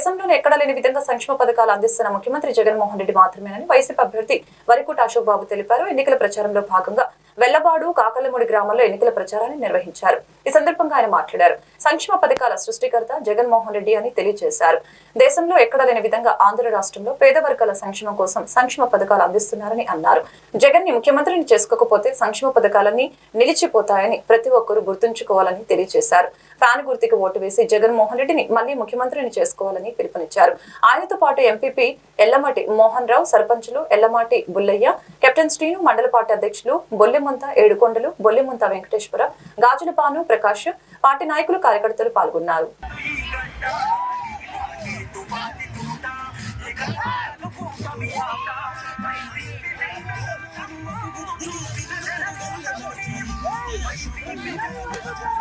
దేశంలోనే ఎక్కడా లేని విధంగా సంక్షేమ పథకాలు అందిస్తున్న ముఖ్యమంత్రి జగన్మోహన్ రెడ్డి మాత్రమేనని వైసీపీ అభ్యర్థి వరికుట అశోక్ బాబు తెలిపారు. ఎన్నికల ప్రచారంలో భాగంగా వెల్లబాడు కాకలమూడి గ్రామంలో ఎన్నికల ప్రచారాన్ని నిర్వహించారు. ఈ సందర్భంగా ఆయన మాట్లాడారు. సంక్షేమ పథకాల సృష్టికర్త జగన్మోహన్ రెడ్డి అని తెలియజేశారు. దేశంలో ఎక్కడ లేని విధంగా ఆంధ్ర రాష్ట్రంలో పేద వర్గాల సంక్షేమం కోసం సంక్షేమ పథకాలు అందిస్తున్నారని అన్నారు. జగన్ని ముఖ్యమంత్రిని చేసుకోకపోతే సంక్షేమ పథకాలన్నీ నిలిచిపోతాయని ప్రతి ఒక్కరూ గుర్తుంచుకోవాలని తెలియజేశారు. ఫ్యాన్ గుర్తికి ఓటు వేసి జగన్మోహన్ రెడ్డిని మళ్ళీ ముఖ్యమంత్రిని చేసుకోవాలని పిలుపునిచ్చారు. ఆయనతో పాటు ఎంపీపీ ఎల్లమాటి మోహన్ రావు సర్పంచులు ఎల్లమాటి బుల్లయ్య కెప్టెన్ శ్రీను మండల పార్టీ అధ్యక్షులు బొల్లిముంత ఏడుకొండలు బొల్లిముంత వెంకటేశ్వర గాజులపాను ప్రకాష్ పార్టీ నాయకులు కార్యకర్తలు పాల్గొన్నారు. పిల్లలను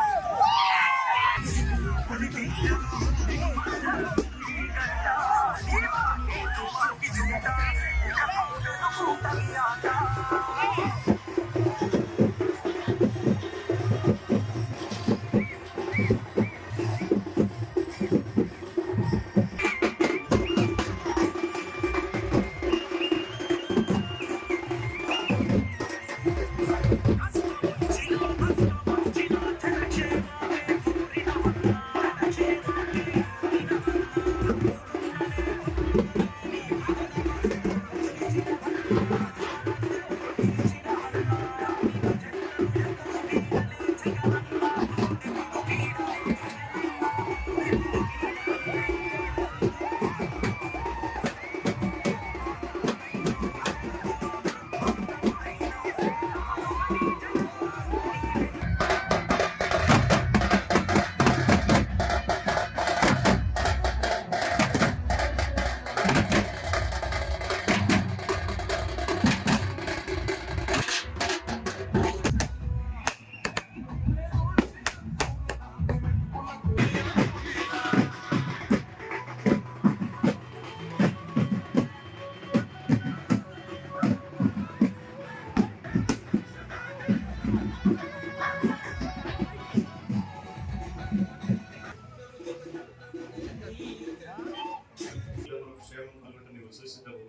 క్షేమం కలుగుట నీవు చూసిటవు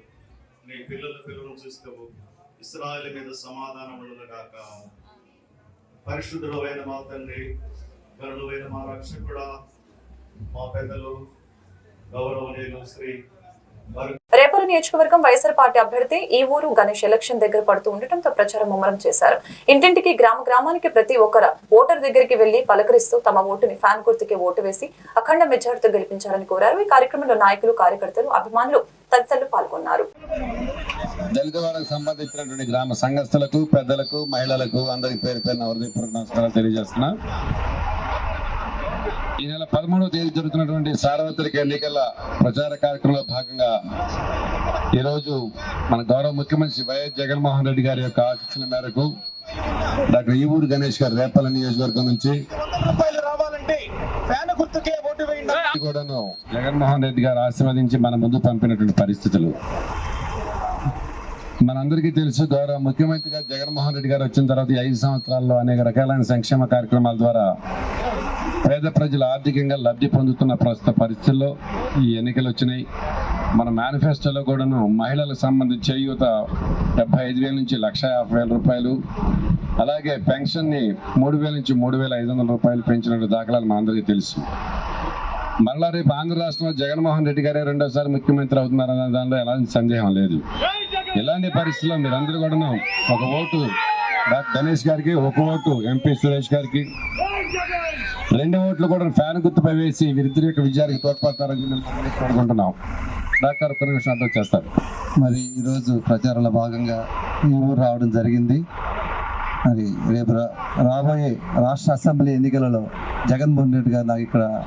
నీ పిల్లల పిల్లలను చూసిటవు ఇస్రాయల్ మీద సమాధానం ఉండదుగాక పరిశుద్ధుడమైన మా తండ్రి గరుడువైన మా రక్షకుడా మా పెద్దలు గౌరవనీయులు శ్రీ వర నియోజకవర్గం వైఎస్ఆర్ పార్టీ అభ్యర్థి ఈ ఊరు గణేష్ ఎలక్షన్ దగ్గర పడుతూ ఉండటంతో ప్రచారం ముమ్మరం చేశారు. ఇంటింటికి గ్రామ గ్రామానికి ప్రతి ఒక్కరు ఓటర్ దగ్గరికి వెళ్ళి పలకరిస్తూ తమ ఓటుని ఫ్యాన్ గుర్తుకి ఓటు వేసి అఖండ మెజార్టీతో గెలిపించాలని కోరారు. ఈ కార్యక్రమంలో నాయకులు కార్యకర్తలు అభిమానులు తదితరులు పాల్గొన్నారు. దళిత సంబంధించినటువంటి గ్రామ సంఘస్థులకు పెద్దలకు మహిళలకు అందరికి పేరు పేరున హృదయపూర్వక నమస్కారాలు తెలియజేస్తున్నా. ఈ నెల పదమూడవ తేదీ జరుగుతున్నటువంటి సార్వత్రిక ఎన్నికల ప్రచార కార్యక్రమంలో భాగంగా ఈరోజు మన గౌరవ ముఖ్యమంత్రి వైఎస్ జగన్మోహన్ రెడ్డి గారి యొక్క ఆశీస్సుల మేరకు డాక్టర్ ఈవూరు గణేష్ గారు రేపల్ల నియోజకవర్గం నుంచి కూడాను జగన్మోహన్ రెడ్డి గారు ఆశీర్వదించి మన ముందు పంపినటువంటి పరిస్థితులు. మనందరికీ తెలుసు గౌరవ ముఖ్యమంత్రి గారు జగన్మోహన్ రెడ్డి గారు వచ్చిన తర్వాత ఈ ఐదు సంవత్సరాల్లో అనేక రకాలైన సంక్షేమ కార్యక్రమాల ద్వారా పేద ప్రజలు ఆర్థికంగా లబ్ధి పొందుతున్న ప్రస్తుత పరిస్థితుల్లో ఈ ఎన్నికలు వచ్చినాయి. మన మేనిఫెస్టోలో కూడాను మహిళలకు సంబంధించి చేయూత డెబ్బై ఐదు వేల నుంచి లక్ష యాభై వేల రూపాయలు అలాగే పెన్షన్ని మూడు వేల నుంచి మూడు వేల ఐదు వందల రూపాయలు పెంచినట్టు దాఖలాలు మనందరికీ తెలుసు. మరలా రేపు ఆంధ్ర రాష్ట్రంలో జగన్మోహన్ రెడ్డి గారే రెండోసారి ముఖ్యమంత్రి అవుతున్నారన్న దానిలో ఎలాంటి సందేహం లేదు. ఇలాంటి పరిస్థితుల్లో మీరందరూ కూడా ఒక ఓటు డాక్టర్ గణేష్ గారికి ఒక ఓటు ఎంపీ సురేష్ గారికి రెండు ఓట్లు కూడా ఫ్యాన్ గుర్తుపై వేసి వీరిద్దరి యొక్క విజయానికి తోడ్పడతారని కోరుకుంటున్నాం. డాక్టర్ ఒక్క నిమిషం చేస్తారు మరి ఈరోజు ప్రచారంలో భాగంగా ఈ ఊరు రావడం జరిగింది. మరి రేపు రా- రాబోయే రాష్ట్ర అసెంబ్లీ ఎన్నికలలో జగన్మోహన్ రెడ్డి గారు నాకు ఇక్కడ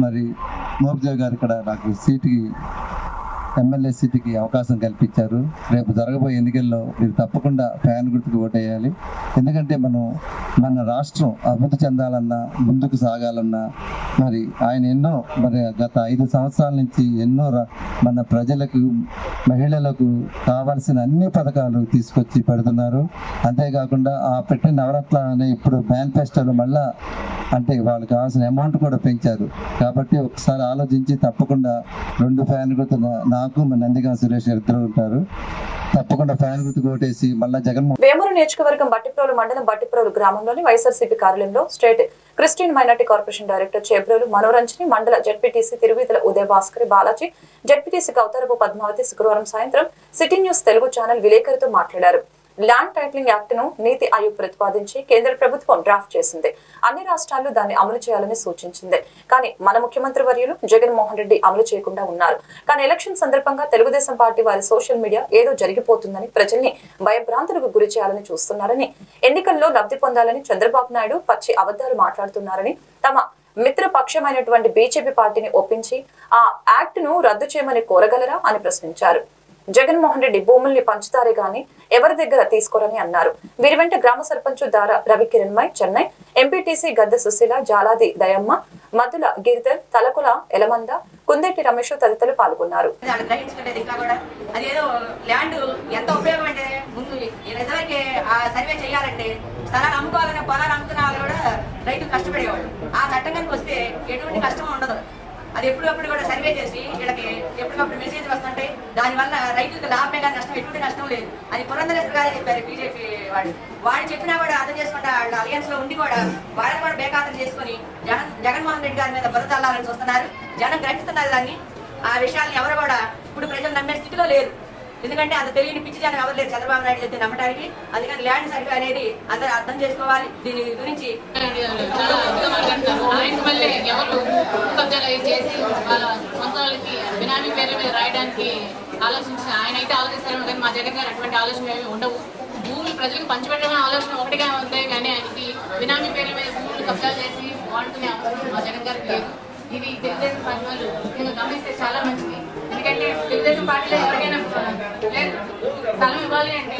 మరి మోపిదేవ్ గారు ఇక్కడ నాకు సీటుకి ఎమ్మెల్యే సీటుకి అవకాశం కల్పించారు. రేపు జరగబోయే ఎన్నికల్లో మీరు తప్పకుండా ఫ్యాన్ గుర్తుకు ఓటేయాలి. ఎందుకంటే మనం మన రాష్ట్రం అభివృద్ధి చెందాలన్నా ముందుకు సాగాలన్నా మరి ఆయన ఎన్నో మరి గత ఐదు సంవత్సరాల నుంచి ఎన్నో మన ప్రజలకు మహిళలకు కావాల్సిన అన్ని పథకాలు తీసుకొచ్చి పెడుతున్నారు. అంతేకాకుండా ఆ పెట్టిన నవరత్న అనే ఇప్పుడు మేనిఫెస్టోలో మళ్ళా అంటే వాళ్ళకి కావాల్సిన అమౌంట్ కూడా పెంచారు. కాబట్టి ఒకసారి ఆలోచించి తప్పకుండా రెండు ఫ్యాన్ గుర్తు నా- నాకు మన నందిగా సురేష్ ఇద్దరు ఉంటారు. తప్పకుండా ఫ్యాన్ గుర్తు కొట్టేసి మళ్ళా జగన్మోహన్ వేమూరు నియోజకవర్గం బట్టిప్రోలు మండలం బట్టిప్రోలు గ్రామంలోని వైఎస్ఆర్సీపీ కార్యాలయంలో state Christian minority corporation director Chebrolu Manoranjani మండల జడ్పీటీసీ తిరువీధుల ఉదయ భాస్కర్ బాలాజీ జడ్పీటీసీ గౌతరపు పద్మావతి శుక్రవారం సాయంత్రం సిటీ న్యూస్ తెలుగు ఛానల్ విలేకరితో మాట్లాడారు. ల్యాండ్ టైటిలింగ్ యాక్ట్ను నీతి ఆయోగ్ ప్రతిపాదించి కేంద్ర ప్రభుత్వం డ్రాఫ్ట్ చేసింది. అన్ని రాష్ట్రాలు దాన్ని అమలు చేయాలని సూచించింది. కానీ మన ముఖ్యమంత్రి వర్యులు జగన్మోహన్ రెడ్డి అమలు చేయకుండా ఉన్నారు. కానీ ఎలక్షన్ సందర్భంగా తెలుగుదేశం పార్టీ వారి సోషల్ మీడియా ఏదో జరిగిపోతుందని ప్రజల్ని భయభ్రాంతులకు గురి చేయాలని చూస్తున్నారని ఎన్నికల్లో లబ్ధి పొందాలని చంద్రబాబు నాయుడు పచ్చి అబద్ధాలు మాట్లాడుతున్నారని తమ మిత్రపక్షమైనటువంటి బీజేపీ పార్టీని ఒప్పించి ఆ యాక్ట్ను రద్దు చేయమని కోరగలరా అని ప్రశ్నించారు. జగన్మోహన్ రెడ్డి భూముల్ని పంచుతారే గాని ఎవరి దగ్గర తీసుకోరని అన్నారు. వీరి వెంట గ్రామ సర్పంచ్ దార రవికిరణ్మయ్ చెన్నై ఎంపీటీసీ గద్దె సుశీల జాలాది దయమ్మ మధుల గిరిధర్ తలకుల ఎలమంద కుందెట్టి రమేష్ తదితరులు పాల్గొన్నారు. ల్యాండ్ ఎంత ఉపయోగం ముందు సర్వే చేయాలంటే స్థలాలు అమ్ముకోవాలనే పొలాలు అమ్ముకునే వాళ్ళు కూడా రైతులు కష్టపడేవాళ్ళు. ఆ చట్టం కనుక వస్తే ఎటువంటి కష్టం ఉండదు. అది ఎప్పుడప్పుడు కూడా సర్వే చేసి వీళ్ళకి ఎప్పటికప్పుడు మెసేజ్ వస్తుంటే దానివల్ల రైతులకు లాభమే కానీ నష్టం ఎటువంటి నష్టం లేదు. అది పురంధరేశ్వర గారే చెప్పారు బీజేపీ వాడు. వాడు చెప్పినా కూడా అర్థం చేసుకుంటా వాళ్ళ అలయన్స్లో ఉండి కూడా వాళ్ళని కూడా బేఖాతం చేసుకుని జగన్ జగన్మోహన్ రెడ్డి గారి మీద బురద చూస్తున్నారు. జనం గ్రహిస్తున్నారు దాన్ని. ఆ విషయాన్ని ఎవరు కూడా ఇప్పుడు ప్రజలు నమ్మే స్థితిలో లేరు. ఎందుకంటే అది తెలియని పిచ్చి జనం ఎవరు లేరు చంద్రబాబు నాయుడు చెప్తే నమ్మటానికి. అందుకని ల్యాండ్ సర్వే అనేది అందరూ అర్థం చేసుకోవాలి. దీని గురించి మళ్ళీ ఎవరు చేసి వాళ్ళ సొంత వాళ్ళకి బినామీ మీద రాయడానికి ఆలోచించి ఆయన అయితే ఆలోచిస్తారేమో కానీ మా జగన్ గారు అటువంటి ఆలోచన ఏమి ఉండవు. భూములు ప్రజలకు పంచిపెట్టడం ఆలోచన ఒకటిగా ఉంది కానీ ఆయనకి బినామీ పేర్ల మీద భూములు కబ్జాలు చేసి వాడుకునే అవసరం మా జగన్ గారికి లేదు. ఇది తెలుగుదేశం పని వాళ్ళు గమనిస్తే చాలా మంచిది. ఎందుకంటే తెలుగుదేశం పార్టీలో ఎవరికైనా లేదు. స్థలం ఇవ్వాలి అంటే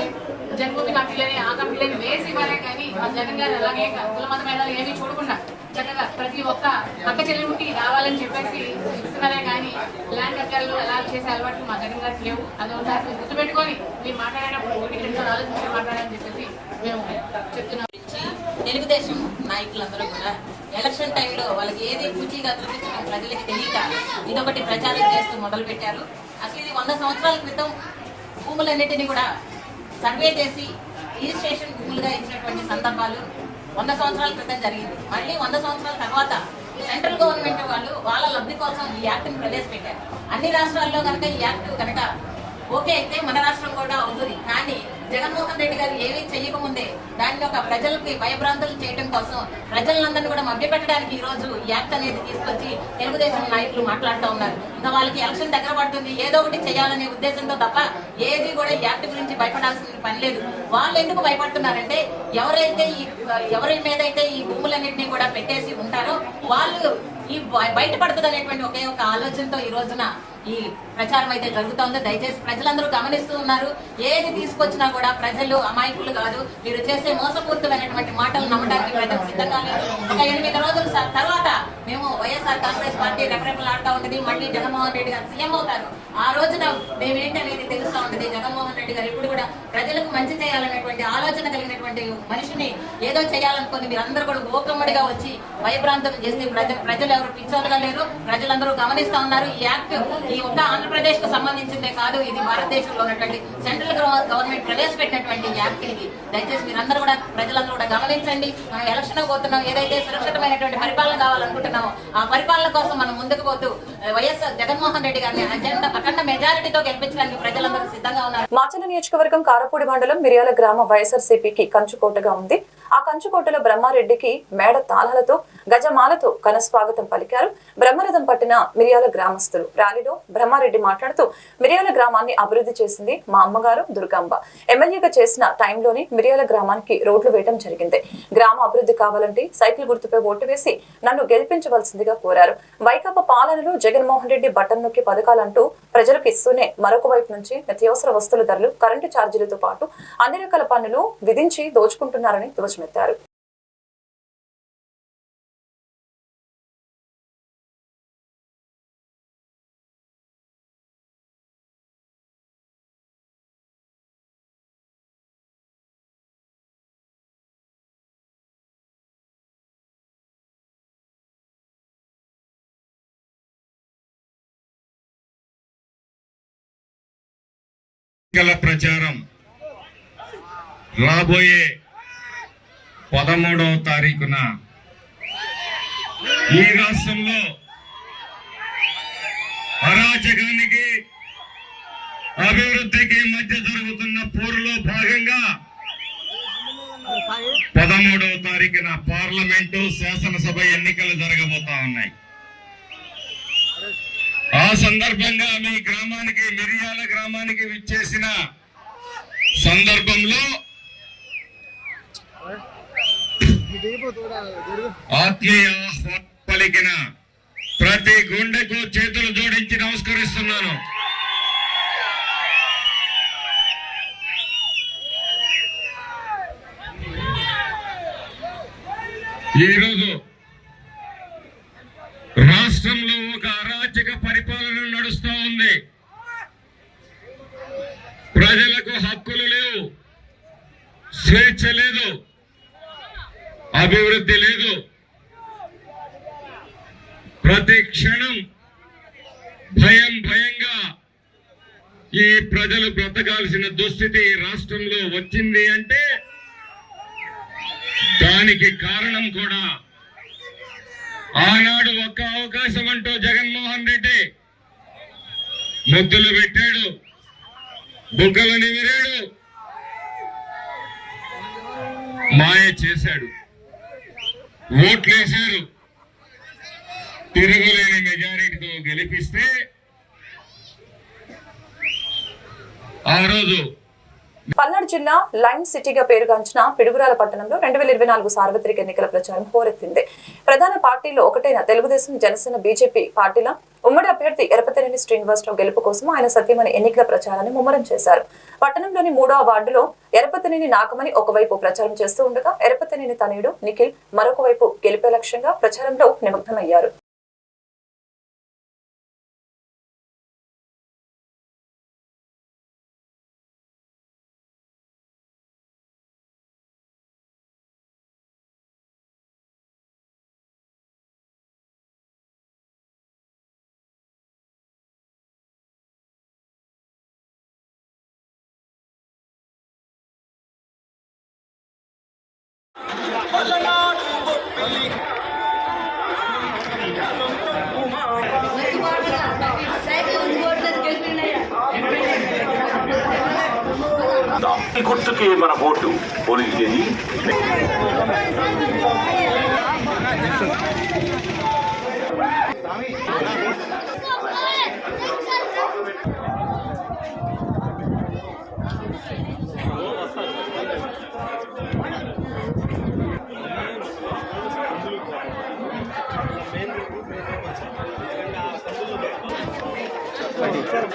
జన్మభూమి కంపెనీలని ఆ కంపెనీలని వేసి ఇవ్వాలి కానీ మా జగన్ గారు అలాగే కుల మత మేధాలు ఏమీ చూడకుండా చక్కగా ప్రతి ఒక్క అక్క చెల్లెముకి రావాలని చెప్పేసి ఇస్తున్నారే కానీ ల్యాండ్ కబ్జాలు ఎలా చేసే అలవాట్లు మా జగన్ గారికి లేవు. అది ఒకసారి గుర్తుపెట్టుకొని మీరు మాట్లాడేటప్పుడు ఒకటి రెండు ఆలోచించి మాట్లాడాలని చెప్పేసి మేము చెప్తున్నాం. తెలుగుదేశం నాయకులందరూ కూడా ఎలక్షన్ టైంలో వాళ్ళకి ఏది పూచీగా చూపించడం ప్రజలకి తెలియక ఇదొకటి ప్రచారం చేస్తూ మొదలు పెట్టారు. అసలు ఇది వంద సంవత్సరాల క్రితం భూములన్నిటినీ కూడా సర్వే చేసి రిజిస్ట్రేషన్ భూములుగా ఇచ్చినటువంటి సందర్భాలు వంద సంవత్సరాల క్రితం జరిగింది. మళ్ళీ వంద సంవత్సరాల తర్వాత సెంట్రల్ గవర్నమెంట్ వాళ్ళు వాళ్ళ లబ్ధి కోసం ఈ యాక్ట్ని ప్రవేశపెట్టారు. అన్ని రాష్ట్రాల్లో కనుక ఈ యాక్ట్ కనుక ఓకే అయితే మన రాష్ట్రం కూడా అవుతుంది. కానీ జగన్మోహన్ రెడ్డి గారు ఏమీ చేయకముందే దాని యొక్క ప్రజలకి భయభ్రాంతులు చేయడం కోసం ప్రజలందరినీ కూడా మభ్యపెట్టడానికి ఈ రోజు యాక్ట్ అనేది తీసుకొచ్చి తెలుగుదేశం నాయకులు మాట్లాడుతూ ఉన్నారు. ఇంకా వాళ్ళకి ఎలక్షన్ దగ్గర పడుతుంది. ఏదో ఒకటి చేయాలనే ఉద్దేశంతో తప్ప ఏది కూడా యాక్ట్ గురించి భయపడాల్సిన పని లేదు. వాళ్ళు ఎందుకు భయపడుతున్నారంటే ఎవరైతే ఈ ఎవరి మీద అయితే ఈ భూములన్నింటినీ కూడా పెట్టేసి ఉంటారో వాళ్ళు ఈ బయటపడుతుంది అనేటువంటి ఒకే ఒక ఆలోచనతో ఈ రోజున ఈ ప్రచారం అయితే జరుగుతోంది. దయచేసి ప్రజలందరూ గమనిస్తూ ఉన్నారు. ఏది తీసుకొచ్చినా కూడా ప్రజలు అమాయకులు కాదు. మీరు చేసే మోసపూరితమైనటువంటి మాటలు నమ్మడానికి ప్రజలు సిద్ధంగా లేదు ఒక ఎనిమిది రోజుల తర్వాత మేము వైఎస్ఆర్ కాంగ్రెస్ పార్టీ రెపరెపలాడుతూ ఉంటుంది మళ్ళీ జగన్మోహన్ రెడ్డి గారు సీఎం అవుతారు. ఆ రోజున మేమేంటనేది తెలుస్తూ ఉంటుంది జగన్మోహన్ రెడ్డి గారు ఇప్పుడు కూడా ప్రజలకు మంచి చేయాలనేటువంటి ఆలోచన కలిగినటువంటి మనిషిని ఏదో చేయాలనుకుని మీరందరూ కూడా ఓకమ్మడిగా వచ్చి భయభ్రాంతం చేసి ప్రజ ప్రజలు ఎవరు పిచ్చోలుగా లేరు. ప్రజలందరూ గమనిస్తూ ఉన్నారు. ఈ యాక్ట్ ఈ ఒక్క ఆంధ్రప్రదేశ్కు సంబంధించిందే కాదు ఇది భారతదేశంలో ఉన్నటువంటి సెంట్రల్ గవర్నమెంట్ ప్రవేశపెట్టినటువంటి యాక్ట్ ఇది. దయచేసి మీరందరూ కూడా ప్రజలందరూ కూడా గమనించండి. మనం ఎలక్షన్ పోతున్నాం ఏదైతే సురక్షితమైనటువంటి పరిపాలన కావాలనుకుంటున్నామో ఆ పరిపాలన కోసం మనం ముందుకు పోతూ వైఎస్ఆర్ జగన్మోహన్ రెడ్డి గారిని అజెండా అఖండ మెజారిటీతో గెలిపించడానికి ప్రజలందరూ సిద్ధంగా ఉన్నారు. మాచల నియోజకవర్గం కారపూడి మండలం మిర్యాల గ్రామ వైఎస్ఆర్సీపీకి కంచుకోటగా ఉంది. కంచుకోటలో బ్రహ్మారెడ్డికి మేడ తాళాలతో గజమాలతో ఘనస్వాగతం పలికారు. బ్రహ్మరథం పట్టిన మిర్యాల గ్రామస్తులు. ర్యాలీలో బ్రహ్మారెడ్డి మాట్లాడుతూ మిర్యాల గ్రామాన్ని అభివృద్ధి చేసింది మా అమ్మగారు దుర్గాంబ. ఎమ్మెల్యేగా చేసిన టైంలోనే మిర్యాల గ్రామానికి రోడ్లు వేయడం జరిగింది. గ్రామ అభివృద్ధి కావాలంటే సైకిల్ గుర్తుపై ఓటు వేసి నన్ను గెలిపించవలసిందిగా కోరారు. వైకాపా పాలనలో జగన్మోహన్ రెడ్డి బటన్ నొక్కి పథకాలంటూ ప్రజలకు ఇస్తూనే మరొక వైపు నుంచి నిత్యావసర వస్తువుల ధరలు కరెంటు ఛార్జీలతో పాటు అన్ని రకాల పన్నులు విధించి దోచుకుంటున్నారని ధ్వజమెత్తారు. చేస్తారు ఎన్నికల ప్రచారం రాబోయే పదమూడవ తారీఖున ఈ రాష్ట్రంలో అరాచకానికి అభివృద్ధికి మధ్య జరుగుతున్న పోరులో భాగంగా పదమూడవ తారీఖున పార్లమెంటు శాసనసభ ఎన్నికలు జరగబోతా ఉన్నాయి. ఆ సందర్భంగా మీ గ్రామానికి మిరియాల గ్రామానికి విచ్చేసిన సందర్భంలో ఆత్మీయ పలికిన ప్రతి గుండెకు చేతులు జోడించి నమస్కరిస్తున్నాను. ఈరోజు రాష్ట్రంలో ఒక అరాచక పరిపాలన నడుస్తూ ఉంది. ప్రజలకు హక్కులు లేవు. స్వేచ్ఛ లేదు. అభివృద్ధి లేదు. ప్రతి క్షణం భయం భయంగా ఈ ప్రజలు బ్రతకాల్సిన దుస్థితి రాష్ట్రంలో వచ్చింది అంటే దానికి కారణం కూడా ఆనాడు ఒక్క అవకాశం అంటూ జగన్మోహన్ రెడ్డి ముద్దులు పెట్టాడు బుగ్గలు నిమిరాడు మాయ చేశాడు. ఓట్లేశారు తిరుగులేని మెజారిటీతో గెలిపిస్తే ఆ రోజు పల్నాడు జిల్లా లైన్ సిటీగా పేరుగాంచిన పిడుగురాల పట్టణంలో రెండు వేల ఇరవై నాలుగు సార్వత్రిక ఎన్నికల ప్రచారం హోరెత్తింది. ప్రధాన పార్టీలో ఒకటైన తెలుగుదేశం జనసేన బీజేపీ పార్టీల ఉమ్మడి అభ్యర్థి ఎరపతినేని శ్రీనివాసరావు గెలుపు కోసం ఆయన సత్యమని ఎన్నికల ప్రచారాన్ని ముమ్మరం చేశారు. పట్టణంలోని మూడో వార్డులో ఎరపతినేని నాగమణి ఒకవైపు ప్రచారం చేస్తూ ఉండగా ఎరపతినేని తనయుడు నిఖిల్ మరొక వైపు గెలిపే లక్ష్యంగా ప్రచారంలో నిమగ్నమయ్యారు. ఈ గుర్తుకి మన ఓటు పోలింగ్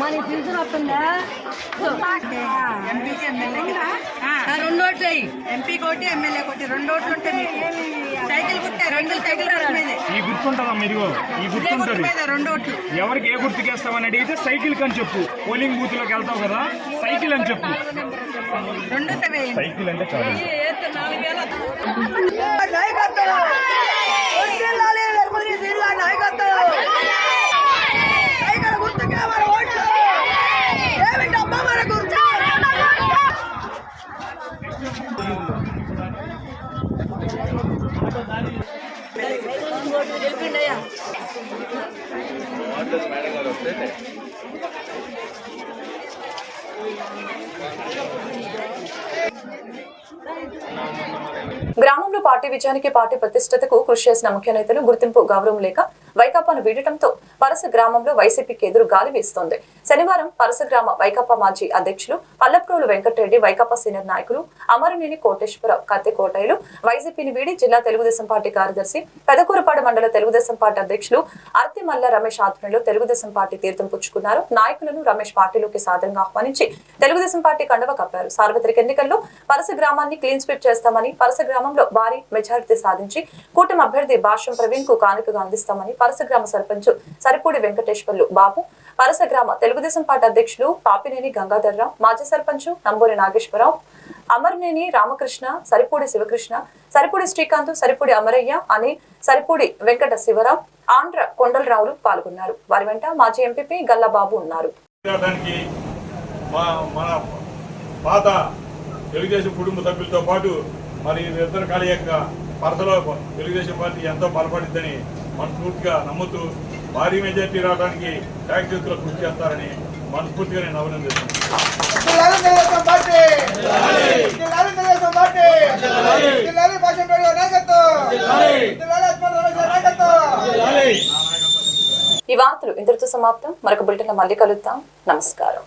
మన పింఛన్ వస్తుందా? ఎంపీకి ఎమ్మెల్యేకి రెండు ఓట్లు ఎంపీ కోటి ఎమ్మెల్యే కోటి రెండు ఓట్లు ఉంటే సైకిల్ కుట్టే రెండు సైకిల్ ఈ గుర్తుంటుందా మీరు? ఈ గుర్తుంటది. రెండు ఓట్లు. ఎవరికి ఏ గుర్తుకేస్తామని అడిగితే సైకిల్ కని చెప్పు. పోలింగ్ బూత్లోకి వెళ్తావు కదా సైకిల్ అని చెప్పు. రెండు సైకిల్ అంటే చాలా. గ్రామంలో పార్టీ విజయానికి పార్టీ ప్రతిష్టతకు కృషి చేసిన ముఖ్య నేతలు గుర్తింపు గౌరవం లేక వైకాపాను వీడటంతో పరస గ్రామంలో వైసీపీకి ఎదురు గాలి వీస్తోంది. శనివారం పరస గ్రామ వైకాపా మాజీ అధ్యక్షులు పల్లప్రోలు వెంకటరెడ్డి వైకాపా సీనియర్ నాయకులు అమరనేని కోటేశ్వరరావు కత్తి కోటయ్యలు వైసీపీని వీడి జిల్లా తెలుగుదేశం పార్టీ కార్యదర్శి పెదకూరపాడు మండల తెలుగుదేశం పార్టీ అధ్యక్షులు అర్తి మల్ల రమేష్ ఆధ్వర్యంలో తెలుగుదేశం పార్టీ తీర్థం పుచ్చుకున్నారు. నాయకులను రమేష్ పార్టీలోకి సాదరంగా ఆహ్వానించి తెలుగుదేశం పార్టీ కండవ కప్పారు. సార్వత్రిక ఎన్నికల్లో పరస గ్రామాన్ని క్లీన్ స్వీప్ చేస్తామని పరస గ్రామంలో భారీ మెజారిటీ సాధించి కూటమి అభ్యర్థి భాష్యం ప్రవీణ్కు కానుకగా అందిస్తామని పరస గ్రామ సర్పంచ్ సరిపూడి వెంకటేశ్వర్లు బాబు పరస గ్రామ తెలుగుదేశం పార్టీ అధ్యక్షులు పాపినేని గంగాధర్రావు మాజీ సర్పంచ్ నంబూరి నాగేశ్వరరావు అమర్నేని రామకృష్ణ సరిపూడి శివకృష్ణ సరిపూడి శ్రీకాంత్ సరిపూడి అమరయ్య అని సరిపూడి వెంకట శివరావు ఆంధ్ర కొండలరావులు పాల్గొన్నారు. వారి వెంట మాజీ ఎంపీపీ గల్లాబాబు ఉన్నారు. మన పాత తెలుగుదేశం కుటుంబ సభ్యులతో పాటు మరి ఇద్దరు కలయిక పరసలో తెలుగుదేశం పార్టీ ఎంతో బలపడిద్దని మనస్ఫూర్తిగా నమ్ముతూ భారీ మెజార్టీ రావడానికి ఫ్యాక్టరీలో కృషి చేస్తారని మనస్ఫూర్తిగా నేను నాయకత్వం ఈ వార్తలు ఇంతటితో సమాప్తం మరొక బులెటిన్ మళ్ళీ కలుద్దాం నమస్కారం